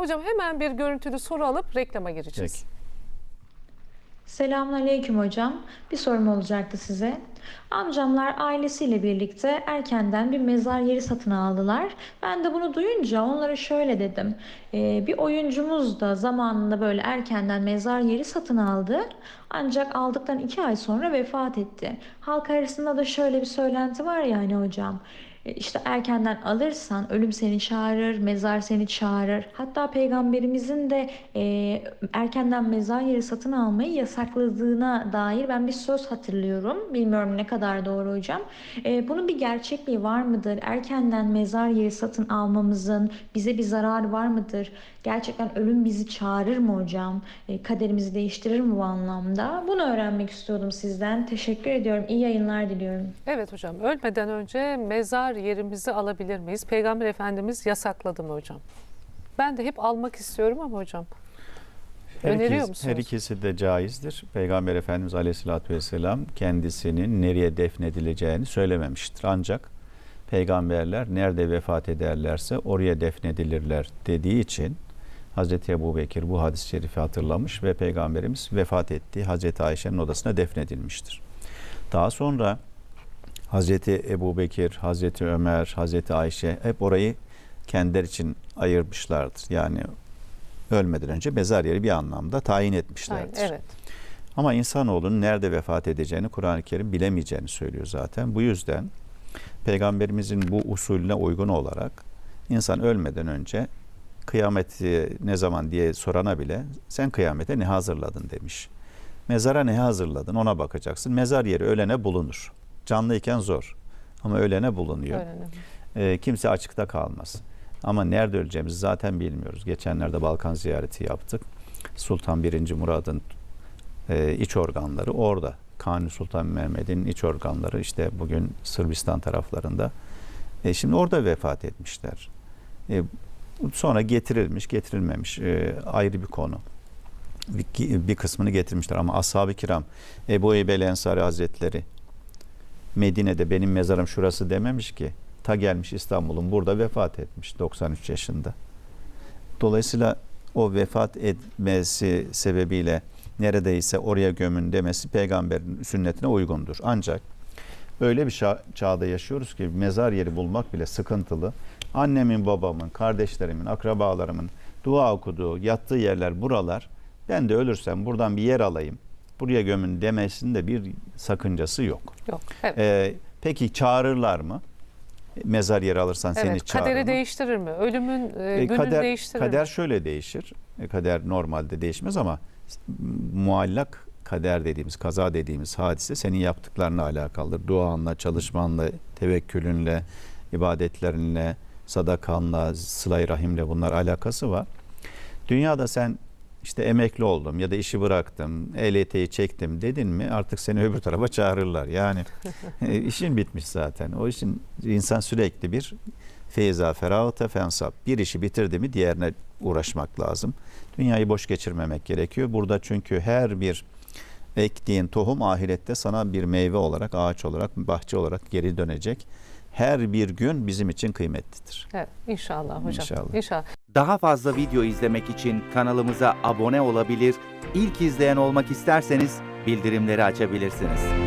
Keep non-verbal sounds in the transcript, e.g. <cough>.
Hocam hemen bir görüntülü soru alıp reklama gireceğiz. Peki. Selamünaleyküm hocam. Bir sorum olacaktı size. Amcamlar ailesiyle birlikte erkenden bir mezar yeri satın aldılar. Ben de bunu duyunca onlara şöyle dedim. "Ee, bir oyuncumuz da zamanında böyle erkenden mezar yeri satın aldı. Ancak aldıktan iki ay sonra vefat etti. Halk arasında da şöyle bir söylenti var yani hocam. E, İşte erkenden alırsan ölüm seni çağırır, mezar seni çağırır. Hatta peygamberimizin de e, erkenden mezar yeri satın almayı yasakladığına dair ben bir söz hatırlıyorum. Bilmiyorum ne kadar doğru hocam. E, bunun bir gerçekliği var mıdır? Erkenden mezar yeri satın almamızın bize bir zararı var mıdır? Gerçekten ölüm bizi çağırır mı hocam? E, kaderimizi değiştirir mi bu anlamda? Bunu öğrenmek istiyordum sizden. Teşekkür ediyorum. İyi yayınlar diliyorum. Evet hocam ölmeden önce mezar yerimizi alabilir miyiz? Peygamber Efendimiz yasakladı mı hocam? Ben de hep almak istiyorum ama hocam. Her Öneriyor musunuz? Her ikisi de caizdir. Peygamber Efendimiz Aleyhisselatü Vesselam kendisinin nereye defnedileceğini söylememiştir. Ancak peygamberler nerede vefat ederlerse oraya defnedilirler dediği için Hazreti Ebu Bekir bu hadis-i şerifi hatırlamış ve Peygamberimiz vefat ettiği Hazreti Ayşe'nin odasına defnedilmiştir. Daha sonra Hazreti Ebu Bekir, Hazreti Ömer, Hazreti Ayşe hep orayı kendileri için ayırmışlardır. Yani ölmeden önce mezar yeri bir anlamda tayin Aynen, etmişlerdir. evet. Ama insanoğlunun nerede vefat edeceğini Kur'an-ı Kerim bilemeyeceğini söylüyor zaten. Bu yüzden Peygamberimizin bu usulüne uygun olarak insan ölmeden önce kıyameti ne zaman diye sorana bile sen kıyamete ne hazırladın demiş. Mezara ne hazırladın ona bakacaksın. Mezar yeri ölene bulunur. Canlıyken zor ama ölene bulunuyor. E, kimse açıkta kalmaz. Ama nerede öleceğimizi zaten bilmiyoruz. Geçenlerde Balkan ziyareti yaptık. Sultan 1. Murad'ın e, iç organları orada. Kanuni Sultan Mehmet'in iç organları işte bugün Sırbistan taraflarında. E, şimdi orada vefat etmişler. E, sonra getirilmiş, getirilmemiş e, ayrı bir konu. Bir, bir kısmını getirmişler ama ashab-ı kiram Ebu Eybel Ensari Hazretleri Medine'de benim mezarım şurası dememiş ki. Ta gelmiş İstanbul'un burada vefat etmiş 93 yaşında. Dolayısıyla o vefat etmesi sebebiyle neredeyse oraya gömün demesi peygamberin sünnetine uygundur. Ancak öyle bir çağda yaşıyoruz ki mezar yeri bulmak bile sıkıntılı. Annemin, babamın, kardeşlerimin, akrabalarımın dua okuduğu, yattığı yerler buralar. Ben de ölürsem buradan bir yer alayım, buraya gömün demesinde bir sakıncası yok. Yok. Evet. Ee, peki çağırırlar mı? Mezar yeri alırsan seni evet. çağırır Kaderi mı? değiştirir mi? Ölümün e, E, gününü kader, değiştirir kader mi? şöyle değişir. E, kader normalde değişmez ama muallak kader dediğimiz, kaza dediğimiz hadise senin yaptıklarına alakalıdır. Duanla, çalışmanla, tevekkülünle, ibadetlerinle, sadakanla, sıla rahimle bunlar alakası var. Dünyada sen işte emekli oldum ya da işi bıraktım, EYT'yi çektim dedin mi artık seni <laughs> öbür tarafa çağırırlar. Yani <laughs> e, işin bitmiş zaten. O için insan sürekli bir feyza ferahate fensab. Bir işi bitirdi mi diğerine uğraşmak lazım. Dünyayı boş geçirmemek gerekiyor. Burada çünkü her bir ektiğin tohum ahirette sana bir meyve olarak, ağaç olarak, bahçe olarak geri dönecek. Her bir gün bizim için kıymetlidir. Evet. İnşallah hocam. İnşallah. İnşallah. Daha fazla video izlemek için kanalımıza abone olabilir, ilk izleyen olmak isterseniz bildirimleri açabilirsiniz.